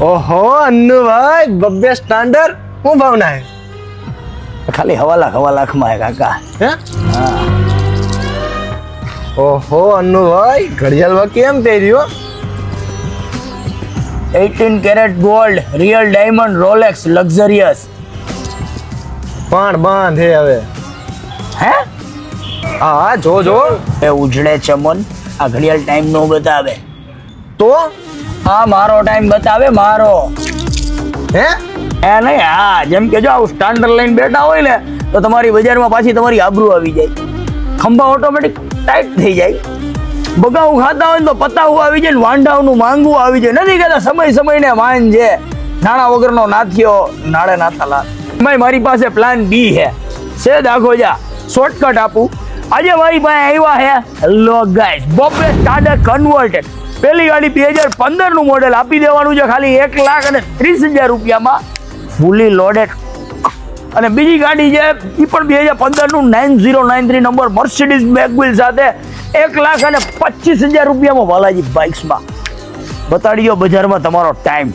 ઓહો અન્નુભાઈ બબ્બે સ્ટાન્ડર્ડ હું ભાવના હે? ખાલી હવા લાખ હવા લાખમાં કાકા. હે? ઓહો અન્નુભાઈ ઘડિયાળ કેમ પહેર્યો eighteen carat gold real diamond Rolex luxurious. પણ બાંધ હે હવે. હા? હા જો જો. એ ઉજળે ચમન આ ઘડિયાળ ટાઈમ નો બતાવે. તો? આ મારો ટાઈમ બતાવે મારો. હે? એ નહીં હા જેમ કે જો આવું સ્ટાન્ડર્ડ લઈને બેઠા હોય ને તો તમારી બજારમાં પાછી તમારી આબરૂ આવી જાય. ખંભા ઓટોમેટિક ટાઈટ થઈ જાય. બગાવું ખાતા હોય ને તો પતાવું આવી જાય ને વાંઢાવનું માંગવું આવી જાય. નથી કહેતા સમય સમયને માન છે. નાણા વગરનો નાથિયો નાળે નાથા લાલ એમાં મારી પાસે પ્લાન બી છે. છે દાખો જા. શોર્ટકટ આપું. આજે મારી પાસે આવ્યા છે. Hello guys Bombay standard converted પેલી ગાડી બે હજાર પંદરનું મોડેલ આપી દેવાનું છે ખાલી એક લાખ અને ત્રીસ હજાર રૂપિયામાં ફૂલી લોડેડ અને બીજી ગાડી છે એ પણ બે હજાર પંદરનું nine zero nine three number Mercedes બેકવિલ સાથે એક લાખ અને પચીસ હજાર રૂપિયામાં વાલાજી બાઇક્સમાં બતાડી દો બજારમાં તમારો ટાઈમ